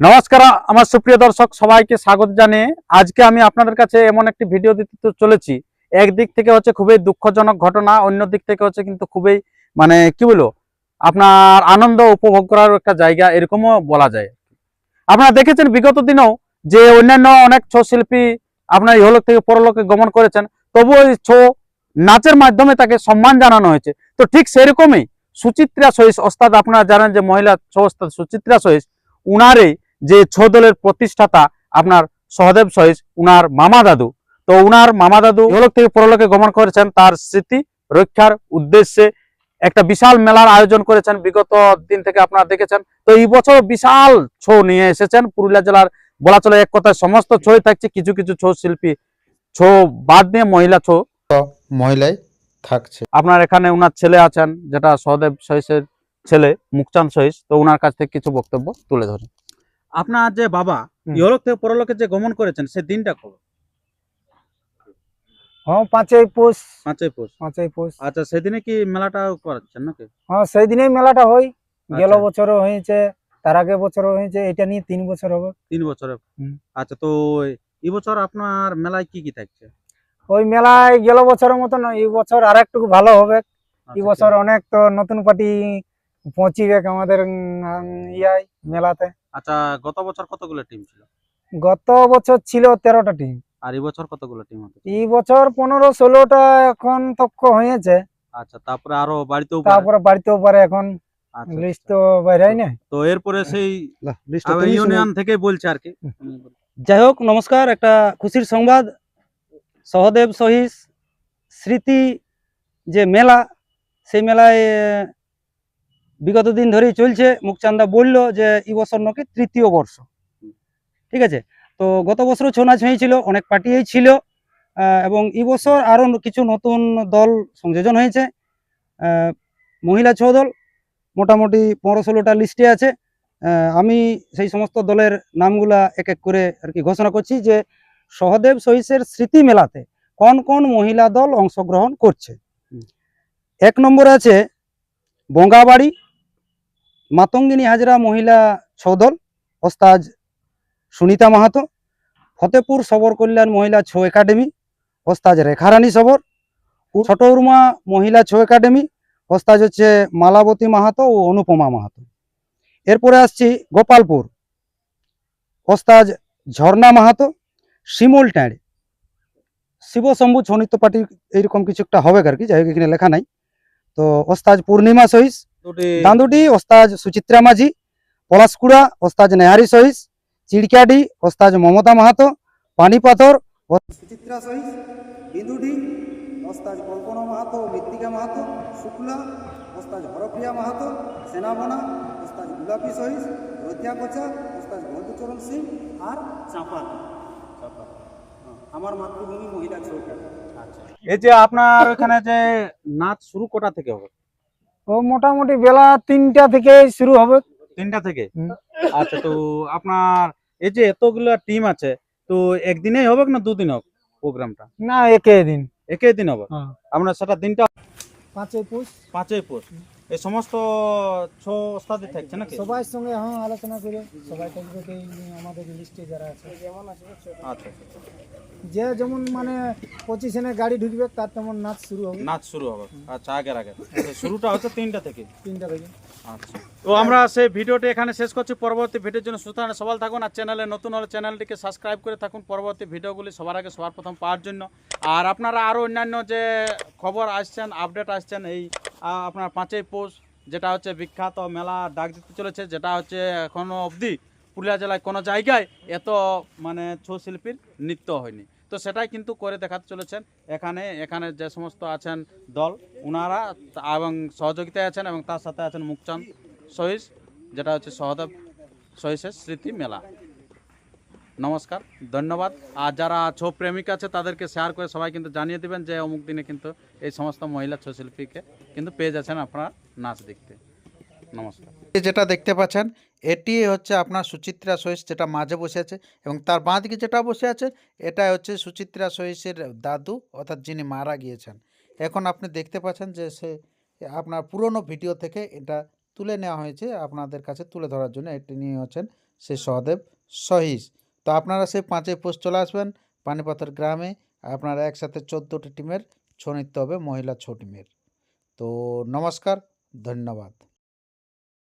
নমস্কার, আমার সুপ্রিয় দর্শক, সবাইকে স্বাগত জানিয়ে আজকে আমি আপনাদের কাছে এমন একটি ভিডিও দিতে চলেছি। একদিক থেকে হচ্ছে খুবই দুঃখজনক ঘটনা অন্য দিক থেকে হচ্ছে কিন্তু খুবই মানে কি বলব, আপনার আনন্দ উপভোগ করার একটা জায়গা এরকমও বলা যায়। আপনারা দেখেছেন, বিগত দিনেও যে অন্যান্য অনেক ছৌ শিল্পী আপনার ইহলোক থেকে পরলোকে গমন করেছেন, তবুও এই ছৌ নাচের মাধ্যমে তাকে সম্মান জানানো হয়েছে। তো ঠিক সেরকমই সুচিত্রা সহিস ওস্তাদ আপনারা জানেন যে মহিলা ছৌ ওস্তাদ সুচিত্রা সহিস, উনারই যে ছৌ দলের প্রতিষ্ঠাতা আপনার সহদেব সহিস উনার মামা দাদু। তো উনার মামা দাদু ইহলোক থেকে পরলোকে গমন করেছেন তার স্মৃতি রক্ষার উদ্দেশ্যে একটা বিশাল মেলার আয়োজন করেছেন। বিগত দিন থেকে আপনারা দেখেছেন। তো এই বছর বিশাল ছৌ নিয়ে এসেছেন। পুরুলিয়া জেলার বলা চলে এক কথায় সমস্ত ছৌ থাকছে। কিছু কিছু ছৌ শিল্পী ছৌ বাদ দিয়ে মহিলা ছৌ। মহিলাই থাকছে। আপনার এখানে উনার ছেলে আছেন যেটা সহদেব সহিসের ছেলে মুখচাঁদ সহিস। তো উনার কাছ থেকে কিছু বক্তব্য তুলে ধরি। আপনার যে বাবা। ইহলোক থেকে পরলোকে যে গমন করেছেন সে দিনটা কবে? হ্যাঁ পাঁচই পৌষ। পাঁচই পৌষ। পাঁচই পৌষ। আচ্ছা সেদিনে কি মেলাটা করাচ্ছেন নাকি? হ্যাঁ সেই দিনেই মেলাটা হয়। গেল আচ্ছা, বছরও হয়েছে তার আগে বছরও হয়েছে এটা নিয়ে তিন বছর হবে। তিন বছরে। আচ্ছা তো এই বছর আপনার মেলায় কি কি থাকছে? ওই মেলায় গেল বছরের মতন এই বছর আর একটু ভালো হবে। এই আচ্ছা, বছর অনেক তো নতুন পার্টি পৌঁছিবে আমাদের ইয়ায় মেলাতে। আচ্ছা গত বছর কতগুলো টিম ছিল? গত বছর ছিল তেরোটা টিম আর এই বছর কতগুলো টিম হতে এই বছর পনেরো ষোলোটা এখন তক্ষ হয়েছে। আচ্ছা তারপরে আরও বাড়িতেও পারে। তারপরে বাড়িতেও পারে এখন আচ্ছা, লিস্ট আচ্ছা। তো বাইরাই না তো এরপরে সেই ইউনিয়ন থেকে বলছে আর কি। যাই হোক নমস্কার একটা খুশির সংবাদ। সহদেব সহিস স্মৃতি যে মেলা সেই মেলায় বিগত দিন ধরেই চলছে। মুখচান্দা বলল যে এই বছর নাকি তৃতীয় বর্ষ। ঠিক আছে? তো গত বছরও ছৌ নাচ হয়েছিল অনেক পার্টিই ছিল এবং এই বছর আরও কিছু নতুন দল সংযোজন হয়েছে। মহিলা ছৌ দল মোটামুটি পনেরো ষোলোটা লিস্টে আছে। আমি সেই সমস্ত দলের নামগুলা এক এক করে আর কি ঘোষণা করছি যে সহদেব সহিসের স্মৃতি মেলাতে কোন কোন মহিলা দল অংশগ্রহণ করছে? এক নম্বর আছে বঙ্গাবাড়ি মাতঙ্গিনী হাজরা মহিলা ছৌ দল ওস্তাজ সুনিতা মাহাতো, ফতেপুর সবর কল্যাণ মহিলা ছৌ একাডেমি ওস্তাজ রেখারানী সবর, ছোট উর্মা মহিলা ছৌ একাডেমি ওস্তাজ হচ্ছে মালাবতী মাহাতো ও অনুপমা মাহাতো। এরপরে আসছি গোপালপুর ওস্তাজ ঝর্ণা মাহাতো, শিমুল ট্যাঁড়ে। শিবশম্ভু ছনিত্য পার্টি এইরকম কিছু একটা হবে আর কি, যাই হোক এখানে লেখা নাই। তো ওস্তাজ পূর্ণিমা সহিস দুটি দান্দুটি ওস্তাজ সুচিত্রা মাঝি পলাশকুড়া ওস্তাজ নেহারি সহিস চিড়কাডি ওস্তাজ মমতা মাহাতো পানিপাথর সুচিত্রা সহিস বিন্দুডি ওস্তাজ কল্পনা মাহাতো মৃত্তিকা মাহাতো শুক্লা ওস্তাজ হরপ্রিয়া মাহাতো সেনাবনা ওস্তাজ গুলাপি সহিস রতিয়া কোচা ওস্তাজ বন্ধুচরণ সিং আর চাঁপা আমার মাতৃভূমি মহিলা চৌকা। এই যে আপনার ওখানে যে নাচ শুরু কটা থেকে হবে? ও মোটামুটি বেলা তিনটা থেকে শুরু হবে। তিনটা থেকে? আচ্ছা তো আপনার এই যে এতগুলো টিম আছে তো একদিনেই হবে না দুদিন হোক প্রোগ্রামটা? না একে দিন। একই দিন হবে? আমরা আপনার সেটা দিনটা পাঁচই পুষ পাঁচই পৌষ এই সমস্ত ছ ওস্তাদি থাকছে নাকি? সবার সঙ্গে হ্যাঁ আলোচনা করে সবাই থাকবে কি আমাদের লিস্টে যারা আছে। আচ্ছা। আচ্ছা। যে যেমন মানে পজিশনে গাড়ি ঢুকবে তার তেমন নাচ শুরু হবে। নাচ শুরু হবে। আচ্ছা আগের আগে শুরুটা হচ্ছে তিনটা থেকে? তিনটা থেকে। আচ্ছা। তো আমরা সেই ভিডিওটি এখানে শেষ করছি। পরবর্তী ভিডিওর জন্য সুতরাং সবাল থাকুন। আর চ্যানেলে নতুন হলে চ্যানেলটিকে সাবস্ক্রাইব করে থাকুন। পরবর্তী ভিডিওগুলি সবার আগে সবার প্রথম পাওয়ার জন্য। আর আপনারা আরও অন্যান্য যে খবর আসছেন আপডেট আসছেন এই আপনার পাঁচই পৌষ, যেটা হচ্ছে বিখ্যাত মেলা ডাক দিতে চলেছে, যেটা হচ্ছে এখনও অবধি পুরুলিয়া জেলায় কোনো জায়গায় এত মানে ছৌ শিল্পীর নৃত্য হয়নি। তো সেটাই কিন্তু করে দেখাতে চলেছেন। এখানে এখানে যে সমস্ত আছেন দল ওনারা এবং সহযোগিতায় আছেন এবং তার সাথে আছেন মুখচাঁদ সহিস, যেটা হচ্ছে সহদেব সহিসের স্মৃতি মেলা। নমস্কার, ধন্যবাদ। আর যারা ছৌ প্রেমিক আছে, তাদেরকে শেয়ার করে সবাই কিন্তু জানিয়ে দেবেন যে অমুক দিনে কিন্তু এই সমস্ত মহিলা ছৌ শিল্পীকে কিন্তু পেয়ে যাচ্ছেন আপনার নাচ দেখতে। নমস্কার। যেটা দেখতে পাচ্ছেন, এটি হচ্ছে আপনার সুচিত্রা সহিস যেটা মাঝে বসে আছে এবং তার বাঁ দিকে যেটা বসে আছে এটা হচ্ছে সুচিত্রা সহিসের দাদু, অর্থাৎ যিনি মারা গিয়েছেন। এখন আপনি দেখতে পাচ্ছেন যে সে আপনার পুরনো ভিডিও থেকে এটা তুলে নেওয়া হয়েছে। আপনাদের কাছে তুলে ধরার জন্য এটি নিয়ে হচ্ছেন সেই সহদেব সহিস তো আপনারা সেই পাঁচে পোস্ট চলে আসবেন পানিপথের গ্রামে। আপনারা একসাথে চোদ্দোটি টিমের ছৌ নৃত্য হবে মহিলা ছৌ টিমের। তো নমস্কার, ধন্যবাদ।